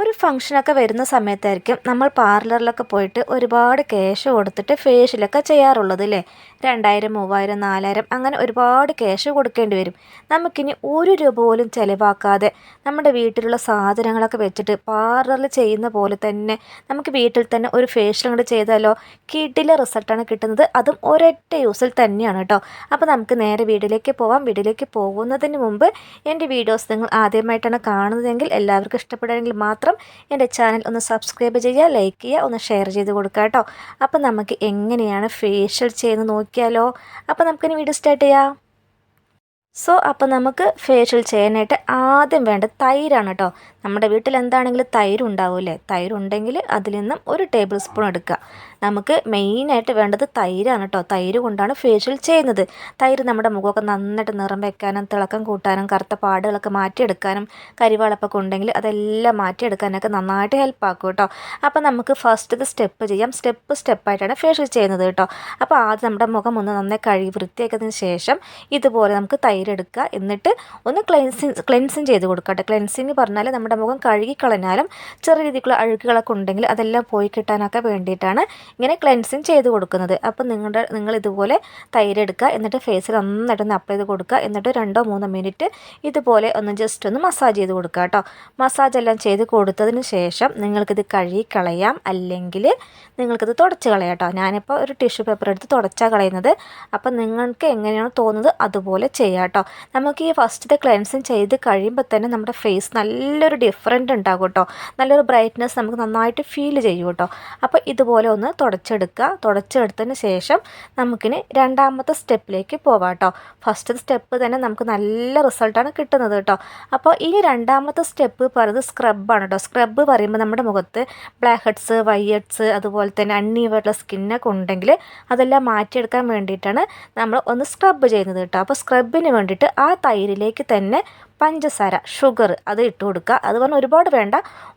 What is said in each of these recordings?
ഒരു ഫംഗ്ഷനൊക്കെ വരുന്ന സമയത്തായിരിക്കും നമ്മൾ പാർലറിലൊക്കെ പോയിട്ട് ഒരുപാട് ക്യാഷ് കൊടുത്തിട്ട് ഫേഷ്യലൊക്കെ ചെയ്യാറുള്ളത് അല്ലേ രണ്ടായിരം മൂവായിരം നാലായിരം അങ്ങനെ ഒരുപാട് ക്യാഷ് കൊടുക്കേണ്ടി വരും. നമുക്കിനി ഒരു രൂപ പോലും ചിലവാക്കാതെ നമ്മുടെ വീട്ടിലുള്ള സാധനങ്ങളൊക്കെ വെച്ചിട്ട് പാർലറിൽ ചെയ്യുന്ന പോലെ തന്നെ നമുക്ക് വീട്ടിൽ തന്നെ ഒരു ഫേഷ്യൽ അങ്ങോട്ട് ചെയ്താലോ? കിഡിലെ റിസൾട്ടാണ് കിട്ടുന്നത്. അതും ഒരൊറ്റ യൂസിൽ തന്നെയാണ് കേട്ടോ അപ്പോൾ നമുക്ക് നേരെ വീട്ടിലേക്ക് പോവാം. വീട്ടിലേക്ക് പോകുന്നതിന് മുമ്പ് എന്റെ വീഡിയോസ് നിങ്ങൾ ആദ്യമായിട്ടാണ് കാണുന്നതെങ്കിൽ എല്ലാവർക്കും ഇഷ്ടപ്പെടുകയാണെങ്കിൽ മാത്രം മാത്രം എന്റെ ചാനൽ ഒന്ന് സബ്സ്ക്രൈബ് ചെയ്യുക ലൈക്ക് ചെയ്യുക ഒന്ന് ഷെയർ ചെയ്ത് കൊടുക്കുക കേട്ടോ. അപ്പം നമുക്ക് എങ്ങനെയാണ് ഫേഷ്യൽ ചെയ്യുന്നത് നോക്കിയാലോ. അപ്പം നമുക്കിനി വീഡിയോ സ്റ്റാർട്ട് ചെയ്യാം. സോ അപ്പോൾ നമുക്ക് ഫേഷ്യൽ ചെയ്യാനായിട്ട് ആദ്യം വേണ്ട തൈരാണ് കേട്ടോ. നമ്മുടെ വീട്ടിൽ എന്താണെങ്കിലും തൈര് ഉണ്ടാവില്ലേ തൈരുണ്ടെങ്കിൽ അതിൽ നിന്നും ഒരു ടേബിൾ സ്പൂൺ എടുക്കുക. നമുക്ക് മെയിനായിട്ട് വേണ്ടത് തൈരാണ് കേട്ടോ തൈര് കൊണ്ടാണ് ഫേഷ്യൽ ചെയ്യുന്നത്. തൈര് നമ്മുടെ മുഖമൊക്കെ നന്നായിട്ട് നിറം വെക്കാനും തിളക്കം കൂട്ടാനും കറുത്ത പാടുകളൊക്കെ മാറ്റിയെടുക്കാനും കരിവാളപ്പൊക്കെ ഉണ്ടെങ്കിൽ അതെല്ലാം മാറ്റിയെടുക്കാനൊക്കെ നന്നായിട്ട് ഹെൽപ്പ് ആക്കും കേട്ടോ അപ്പോൾ നമുക്ക് ഫസ്റ്റ് സ്റ്റെപ്പ് ചെയ്യാം. സ്റ്റെപ്പ് സ്റ്റെപ്പായിട്ടാണ് ഫേഷ്യൽ ചെയ്യുന്നത് കേട്ടോ അപ്പോൾ ആദ്യം നമ്മുടെ മുഖം ഒന്ന് നന്നായി കഴുകി വൃത്തിയാക്കിയതിന് ശേഷം ഇതുപോലെ നമുക്ക് തൈര് എടുക്കുക. എന്നിട്ട് ഒന്ന് ക്ലെൻസിങ് ക്ലെൻസിങ് ചെയ്ത് കൊടുക്കട്ടെ ക്ലെൻസിങ് പറഞ്ഞാൽ നമ്മുടെ മുഖം കഴുകി കളഞ്ഞാലും ചെറിയ രീതിക്കുള്ള അഴുക്കുകളൊക്കെ ഉണ്ടെങ്കിൽ അതെല്ലാം പോയി കിട്ടാനൊക്കെ വേണ്ടിയിട്ടാണ് ഇങ്ങനെ ക്ലെൻസിങ് ചെയ്ത് കൊടുക്കുന്നത്. അപ്പോൾ നിങ്ങളുടെ നിങ്ങൾ ഇതുപോലെ തൈര് എടുക്കുക എന്നിട്ട് ഫേസിൽ നന്നായിട്ട് ഒന്ന് അപ്ലൈ ചെയ്ത് കൊടുക്കുക എന്നിട്ട് രണ്ടോ മൂന്നോ മിനിറ്റ് ഇതുപോലെ ഒന്ന് ജസ്റ്റ് ഒന്ന് മസാജ് ചെയ്ത് കൊടുക്കുക കേട്ടോ മസാജ് എല്ലാം ചെയ്ത് കൊടുത്തതിന് ശേഷം നിങ്ങൾക്കിത് കഴുകി കളയാം. അല്ലെങ്കിൽ നിങ്ങൾക്കിത് തുടച്ച് കളയാം കേട്ടോ ഞാനിപ്പോൾ ഒരു ടിഷ്യൂ പേപ്പർ എടുത്ത് തുടച്ചാൽ കളയുന്നത്. അപ്പോൾ നിങ്ങൾക്ക് എങ്ങനെയാണോ തോന്നുന്നത് അതുപോലെ ചെയ്യാം കേട്ടോ നമുക്ക് ഈ ഫസ്റ്റത്തെ ക്ലെൻസിങ് ചെയ്ത് കഴിയുമ്പോൾ തന്നെ നമ്മുടെ ഫേസ് നല്ലൊരു ഡിഫറന്റ് ഉണ്ടാകും കേട്ടോ നല്ലൊരു ബ്രൈറ്റ്നെസ് നമുക്ക് നന്നായിട്ട് ഫീൽ ചെയ്യും കേട്ടോ അപ്പോൾ ഇതുപോലെ ഒന്ന് തുടച്ചെടുക്കുക. തുടച്ചെടുത്തതിന് ശേഷം നമുക്കിനി രണ്ടാമത്തെ സ്റ്റെപ്പിലേക്ക് പോവാം കേട്ടോ ഫസ്റ്റ് സ്റ്റെപ്പ് തന്നെ നമുക്ക് നല്ല റിസൾട്ടാണ് കിട്ടുന്നത് കേട്ടോ അപ്പോൾ ഈ രണ്ടാമത്തെ സ്റ്റെപ്പ് പറയുന്നത് സ്ക്രബാണ് കേട്ടോ സ്ക്രബ് പറയുമ്പോൾ നമ്മുടെ മുഖത്ത് ബ്ലാക്ക് ഹെഡ്സ് വൈ അതുപോലെ തന്നെ അണ്ണീവായിട്ടുള്ള സ്കിന്നൊക്കെ ഉണ്ടെങ്കിൽ അതെല്ലാം മാറ്റിയെടുക്കാൻ വേണ്ടിയിട്ടാണ് നമ്മൾ ഒന്ന് സ്ക്രബ് ചെയ്യുന്നത് കേട്ടോ അപ്പോൾ സ്ക്രബിന് വേണ്ടിയിട്ട് ആ തൈരിലേക്ക് തന്നെ പഞ്ചസാര ഷുഗർ അത് ഇട്ട് കൊടുക്കുക. അത് പറഞ്ഞാൽ ഒരുപാട് വേണ്ട.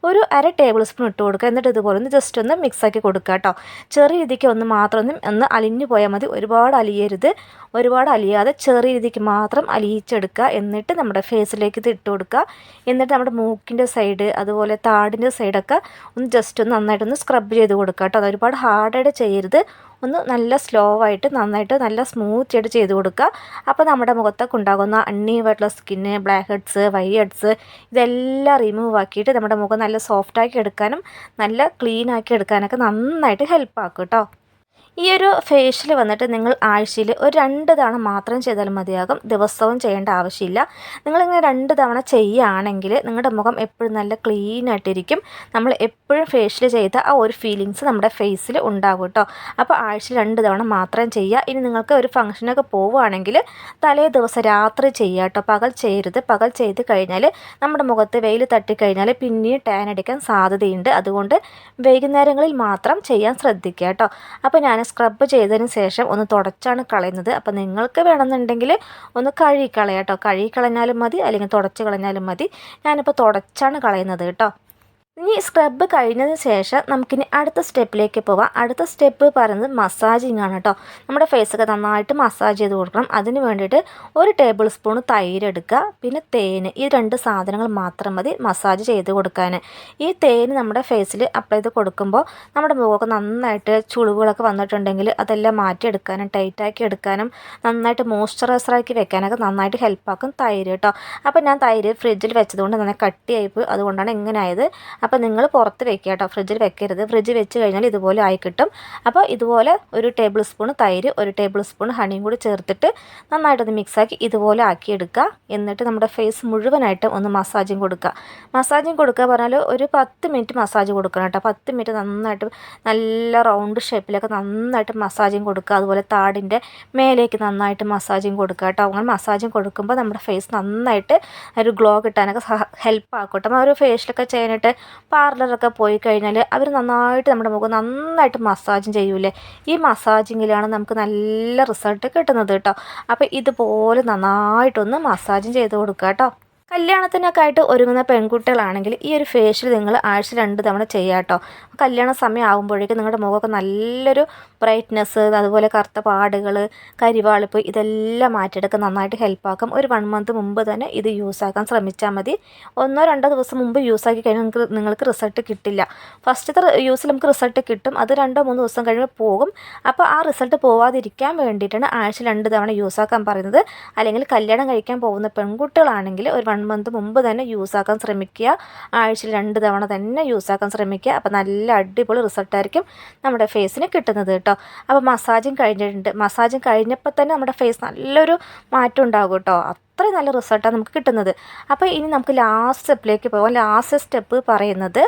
ഒരു അര ടേബിൾ സ്പൂൺ ഇട്ട് കൊടുക്കുക. എന്നിട്ട് ഇതുപോലെ ഒന്ന് ജസ്റ്റ് ഒന്ന് മിക്സാക്കി കൊടുക്കുക കേട്ടോ. ചെറിയ രീതിക്ക് ഒന്ന് മാത്രം ഒന്ന് ഒന്ന് അലിഞ്ഞു പോയാൽ മതി. ഒരുപാട് അലിയരുത്. ഒരുപാട് അലിയാതെ ചെറിയ രീതിക്ക് മാത്രം അലിയിച്ചെടുക്കുക. എന്നിട്ട് നമ്മുടെ ഫേസിലേക്ക് ഇത് ഇട്ട് കൊടുക്കുക. എന്നിട്ട് നമ്മുടെ മൂക്കിന്റെ സൈഡ് അതുപോലെ താടിന്റെ സൈഡൊക്കെ ഒന്ന് ജസ്റ്റ് ഒന്ന് നന്നായിട്ടൊന്ന് സ്ക്രബ് ചെയ്ത് കൊടുക്കുക കേട്ടോ. അത് ഒരുപാട് ഹാർഡായിട്ട് ചെയ്യരുത്. ഒന്ന് നല്ല സ്ലോ ആയിട്ട് നന്നായിട്ട് നല്ല സ്മൂത്ത് ആയിട്ട് ചെയ്ത് കൊടുക്കുക. അപ്പോൾ നമ്മുടെ മുഖത്തൊക്കെ ഉണ്ടാകുന്ന അണ്ണീവായിട്ടുള്ള skin black heads white heads ഇതെല്ലാം റിമൂവ് ആക്കിയിട്ട് നമ്മുടെ മുഖം നല്ല സോഫ്റ്റ് ആക്കി എടുക്കാനും നല്ല ക്ലീൻ ആക്കി എടുക്കാനൊക്കെ നന്നായിട്ട് ഹെൽപ്പ് ആക്കും കേട്ടോ. ഈ ഒരു ഫേഷ്യൽ വന്നിട്ട് നിങ്ങൾ ആഴ്ചയിൽ ഒരു രണ്ട് തവണ മാത്രം ചെയ്താൽ മതിയാകും. ദിവസവും ചെയ്യേണ്ട ആവശ്യമില്ല. നിങ്ങളിങ്ങനെ രണ്ട് തവണ ചെയ്യുകയാണെങ്കിൽ നിങ്ങളുടെ മുഖം എപ്പോഴും നല്ല ക്ലീൻ ആയിട്ടിരിക്കും. നമ്മൾ എപ്പോഴും ഫേഷ്യൽ ചെയ്ത ആ ഒരു ഫീലിങ്സ് നമ്മുടെ ഫേസിൽ ഉണ്ടാകും കേട്ടോ അപ്പോൾ ആഴ്ചയിൽ രണ്ട് തവണ മാത്രം ചെയ്യുക. ഇനി നിങ്ങൾക്ക് ഒരു ഫംഗ്ഷനൊക്കെ പോവുകയാണെങ്കിൽ തലേ ദിവസം രാത്രി ചെയ്യുക കേട്ടോ പകൽ ചെയ്യരുത്. പകൽ ചെയ്ത് കഴിഞ്ഞാൽ നമ്മുടെ മുഖത്ത് വെയിൽ തട്ടിക്കഴിഞ്ഞാൽ പിന്നെയും ടാൻ അടിക്കാൻ സാധ്യതയുണ്ട്. അതുകൊണ്ട് വൈകുന്നേരങ്ങളിൽ മാത്രം ചെയ്യാൻ ശ്രദ്ധിക്കുക കേട്ടോ അപ്പോൾ ഞാൻ സ്ക്രബ് ചെയ്തതിന് ശേഷം ഒന്ന് തുടച്ചാണ് കളയുന്നത്. അപ്പോൾ നിങ്ങൾക്ക് വേണമെന്നുണ്ടെങ്കിൽ ഒന്ന് കഴുകി കളയാം കേട്ടോ കഴുകി കളഞ്ഞാലും മതി അല്ലെങ്കിൽ തുടച്ച് കളഞ്ഞാലും മതി. ഞാനിപ്പോൾ തുടച്ചാണ് കളയുന്നത് കേട്ടോ. ഇനി സ്ക്രബ് കഴിഞ്ഞതിന് ശേഷം നമുക്കിനി അടുത്ത സ്റ്റെപ്പിലേക്ക് പോവാം. അടുത്ത സ്റ്റെപ്പ് പറയുന്നത് മസാജിങ് ആണ് കേട്ടോ നമ്മുടെ ഫേസൊക്കെ നന്നായിട്ട് മസാജ് ചെയ്ത് കൊടുക്കണം. അതിന് വേണ്ടിയിട്ട് ഒരു ടേബിൾ സ്പൂൺ തൈര് എടുക്കുക. പിന്നെ തേൻ ഈ രണ്ട് സാധനങ്ങൾ മാത്രം മതി മസാജ് ചെയ്ത് കൊടുക്കാൻ ഈ തേൻ നമ്മുടെ ഫേസിൽ അപ്ലൈ ചെയ്ത് കൊടുക്കുമ്പോൾ നമ്മുടെ മുഖമൊക്കെ നന്നായിട്ട് ചുളിവുകളൊക്കെ വന്നിട്ടുണ്ടെങ്കിൽ അതെല്ലാം മാറ്റിയെടുക്കാനും ടൈറ്റാക്കി എടുക്കാനും നന്നായിട്ട് മോയ്സ്ചറൈസറാക്കി വെക്കാനൊക്കെ നന്നായിട്ട് ഹെൽപ്പാക്കും തൈര് കേട്ടോ അപ്പോൾ ഞാൻ തൈര് ഫ്രിഡ്ജിൽ വെച്ചതുകൊണ്ട് നന്നായി കട്ടിയായിപ്പോയി അതുകൊണ്ടാണ് ഇങ്ങനെ ആയത്. അപ്പോൾ നിങ്ങൾ പുറത്ത് വെക്കുക കേട്ടോ. ഫ്രിഡ്ജിൽ വെക്കരുത്. ഫ്രിഡ്ജ് വെച്ച് കഴിഞ്ഞാൽ ഇതുപോലെ ആയി കിട്ടും. അപ്പോൾ ഇതുപോലെ ഒരു ടേബിൾ സ്പൂൺ തൈര് ഒരു ടേബിൾ സ്പൂൺ ഹണിയും കൂടി ചേർത്തിട്ട് നന്നായിട്ടൊന്ന് മിക്സാക്കി ഇതുപോലെ ആക്കിയെടുക്കുക എന്നിട്ട് നമ്മുടെ ഫേസ് മുഴുവനായിട്ട് ഒന്ന് മസാജും കൊടുക്കുക. മസാജും കൊടുക്കുക പറഞ്ഞാൽ ഒരു പത്ത് മിനിറ്റ് മസാജ് കൊടുക്കണം കേട്ടോ. പത്ത് മിനിറ്റ് നന്നായിട്ട് നല്ല റൗണ്ട് ഷേപ്പിലൊക്കെ നന്നായിട്ട് മസാജും കൊടുക്കുക. അതുപോലെ താടിന്റെ മേലേക്ക് നന്നായിട്ട് മസാജും കൊടുക്കുക കേട്ടോ. അങ്ങനെ മസാജും കൊടുക്കുമ്പോൾ നമ്മുടെ ഫേസ് നന്നായിട്ട് ഒരു ഗ്ലോ കിട്ടാനൊക്കെ ഹെൽപ്പ് ആക്കും കേട്ടോ. ഒരു ഫേഷ്യലൊക്കെ ചെയ്യാനായിട്ട് പാർലറൊക്കെ പോയി കഴിഞ്ഞാൽ അവർ നന്നായിട്ട് നമ്മുടെ മുഖം നന്നായിട്ട് മസാജും ചെയ്യൂലേ? ഈ മസാജിങ്ങിലാണ് നമുക്ക് നല്ല റിസൾട്ട് കിട്ടുന്നത് കേട്ടോ. അപ്പോൾ ഇതുപോലെ നന്നായിട്ടൊന്ന് മസാജും ചെയ്ത് കൊടുക്കുക കേട്ടോ കല്യാണത്തിനൊക്കെ ആയിട്ട് ഒരുങ്ങുന്ന പെൺകുട്ടികളാണെങ്കിൽ ഈ ഒരു ഫേഷ്യൽ നിങ്ങൾ ആഴ്ച രണ്ട് തവണ ചെയ്യാട്ടോ കല്യാണ സമയം ആകുമ്പോഴേക്കും നിങ്ങളുടെ മുഖമൊക്കെ നല്ലൊരു ബ്രൈറ്റ്നെസ് അതുപോലെ കറുത്ത പാടുകൾ കരിവാളിപ്പ് ഇതെല്ലാം മാറ്റിയെടുക്കാൻ നന്നായിട്ട് ഹെൽപ്പാക്കും ഒരു വൺ മന്ത് മുമ്പ് തന്നെ ഇത് യൂസാക്കാൻ ശ്രമിച്ചാൽ മതി. ഒന്നോ രണ്ടോ ദിവസം മുമ്പ് യൂസാക്കി കഴിഞ്ഞാൽ നിങ്ങൾക്ക് നിങ്ങൾക്ക് റിസൾട്ട് കിട്ടില്ല. ഫസ്റ്റത്തെ യൂസിൽ നമുക്ക് റിസൾട്ട് കിട്ടും. അത് രണ്ടോ മൂന്നോ ദിവസം കഴിയുമ്പോൾ പോകും. അപ്പോൾ ആ റിസൾട്ട് പോവാതിരിക്കാൻ വേണ്ടിയിട്ടാണ് ആഴ്ച രണ്ട് തവണ യൂസാക്കാൻ പറയുന്നത്. അല്ലെങ്കിൽ കല്യാണം കഴിക്കാൻ പോകുന്ന പെൺകുട്ടികളാണെങ്കിൽ ഒരു വൺ മന്ത് മുമ്പ് തന്നെ യൂസാക്കാൻ ശ്രമിക്കുക. ആഴ്ചയിൽ രണ്ട് തവണ തന്നെ യൂസാക്കാൻ ശ്രമിക്കുക. അപ്പോൾ നല്ല അടിപൊളി റിസൾട്ടായിരിക്കും നമ്മുടെ ഫേസിന് കിട്ടുന്നത് കേട്ടോ. അപ്പോൾ മസാജും കഴിഞ്ഞിട്ടുണ്ട്. മസാജും കഴിഞ്ഞപ്പോൾ തന്നെ നമ്മുടെ ഫേസ് നല്ലൊരു മാറ്റം ഉണ്ടാകും കേട്ടോ. അത്രയും നല്ല റിസൾട്ടാണ് നമുക്ക് കിട്ടുന്നത്. അപ്പോൾ ഇനി നമുക്ക് ലാസ്റ്റ് സ്റ്റെപ്പിലേക്ക് പോകാം. ലാസ്റ്റ് സ്റ്റെപ്പ് പറയുന്നത്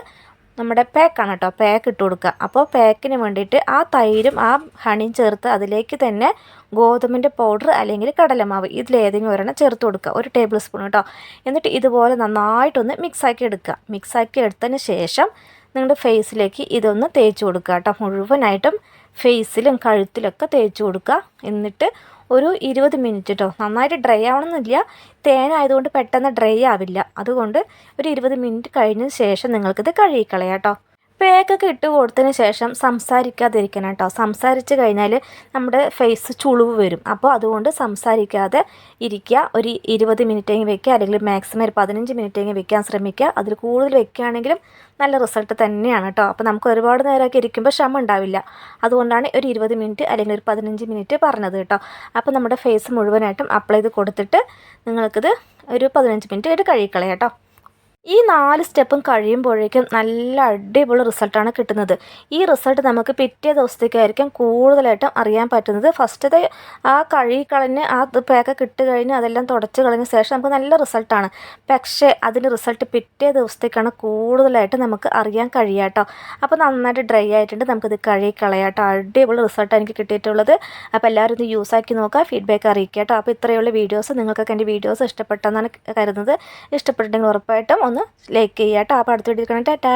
നമ്മുടെ പാക്കാണ് കേട്ടോ പാക്ക് ഇട്ട് കൊടുക്കുക അപ്പോൾ പാക്കിന് വേണ്ടിയിട്ട് ആ തൈരും ആ ഹണിയും ചേർത്ത് അതിലേക്ക് തന്നെ ഗോതമ്പിന്റെ പൗഡർ അല്ലെങ്കിൽ കടലമാവ് ഇതിലേതെങ്കിലും ഒരെണ്ണം ചേർത്ത് കൊടുക്കുക ഒരു ടേബിൾ സ്പൂൺ കേട്ടോ എന്നിട്ട് ഇതുപോലെ നന്നായിട്ടൊന്ന് മിക്സാക്കി എടുക്കുക മിക്സാക്കി എടുത്തതിന് ശേഷം നിങ്ങളുടെ ഫേസിലേക്ക് ഇതൊന്ന് തേച്ച് കൊടുക്കുക കേട്ടോ മുഴുവനായിട്ടും ഫേസിലും കഴുത്തിലൊക്കെ തേച്ച് കൊടുക്കുക എന്നിട്ട് ഒരു ഇരുപത് മിനിറ്റ് കേട്ടോ നന്നായിട്ട് ഡ്രൈ ആവണമെന്നില്ല തേനായതുകൊണ്ട് പെട്ടെന്ന് ഡ്രൈ ആവില്ല. അതുകൊണ്ട് ഒരു ഇരുപത് മിനിറ്റ് കഴിഞ്ഞ ശേഷം നിങ്ങൾക്കിത് കഴുകിക്കളയാം കേട്ടോ പേക്കൊക്കെ ഇട്ട് കൊടുത്തതിന് ശേഷം സംസാരിക്കാതിരിക്കണം കേട്ടോ. സംസാരിച്ച് കഴിഞ്ഞാൽ നമ്മുടെ ഫേസ് ചുളിവ് വരും. അപ്പോൾ അതുകൊണ്ട് സംസാരിക്കാതെ ഇരിക്കുക. ഒരു ഇരുപത് മിനിറ്റെങ്കിലും വെക്കുക. അല്ലെങ്കിൽ മാക്സിമം ഒരു പതിനഞ്ച് മിനിറ്റെങ്കിലും വെക്കാൻ ശ്രമിക്കുക. അതിൽ കൂടുതൽ വെക്കുകയാണെങ്കിലും നല്ല റിസൾട്ട് തന്നെയാണ് കേട്ടോ. അപ്പോൾ നമുക്ക് ഒരുപാട് നേരമൊക്കെ ഇരിക്കുമ്പോൾ ക്ഷമ ഉണ്ടാവില്ല. അതുകൊണ്ടാണ് ഒരു ഇരുപത് മിനിറ്റ് അല്ലെങ്കിൽ ഒരു പതിനഞ്ച് മിനിറ്റ് പറഞ്ഞത് കേട്ടോ. അപ്പോൾ നമ്മുടെ ഫേസ് മുഴുവനായിട്ടും അപ്ലൈ ചെയ്ത് കൊടുത്തിട്ട് നിങ്ങൾക്കിത് ഒരു പതിനഞ്ച് മിനിറ്റ് ആയിട്ട് കഴുകിക്കളയാം കേട്ടോ. ഈ നാല് സ്റ്റെപ്പും കഴിയുമ്പോഴേക്കും നല്ല അടിപൊളി റിസൾട്ടാണ് കിട്ടുന്നത്. ഈ റിസൾട്ട് നമുക്ക് പിറ്റേ ദിവസത്തേക്കായിരിക്കും കൂടുതലായിട്ടും അറിയാൻ പറ്റുന്നത്. ഫസ്റ്റത്തെ ആ കഴുകിക്കളഞ്ഞ് ആ പാക്കൊക്കെ കിട്ട് കഴിഞ്ഞ് അതെല്ലാം തുടച്ച് കളഞ്ഞ ശേഷം നമുക്ക് നല്ല റിസൾട്ടാണ്. പക്ഷേ അതിന്റെ റിസൾട്ട് പിറ്റേ ദിവസത്തേക്കാണ് കൂടുതലായിട്ട് നമുക്ക് അറിയാൻ കഴിയാട്ടോ. അപ്പോൾ നന്നായിട്ട് ഡ്രൈ ആയിട്ടുണ്ട്. നമുക്കിത് കഴുകിക്കളയാം കേട്ടോ അടിപൊളി റിസൾട്ടാണ് എനിക്ക് കിട്ടിയിട്ടുള്ളത്. അപ്പോൾ എല്ലാവരും ഇത് യൂസ് ആക്കി നോക്കുക. ഫീഡ്ബാക്ക് അറിയിക്കുക കേട്ടോ. അപ്പോൾ ഇത്രയുള്ള വീഡിയോസ് നിങ്ങൾക്കൊക്കെ എന്റെ വീഡിയോസ് ഇഷ്ടപ്പെട്ടെന്നാണ് കരുതുന്നത്. ഇഷ്ടപ്പെട്ടിട്ടുണ്ടെങ്കിൽ ഉറപ്പായിട്ടും ഒന്ന് ലൈക്ക് ചെയ്യാം കേട്ടോ അപ്പോൾ അടുത്ത വീഡിയോ കാണാം ടാറ്റാ.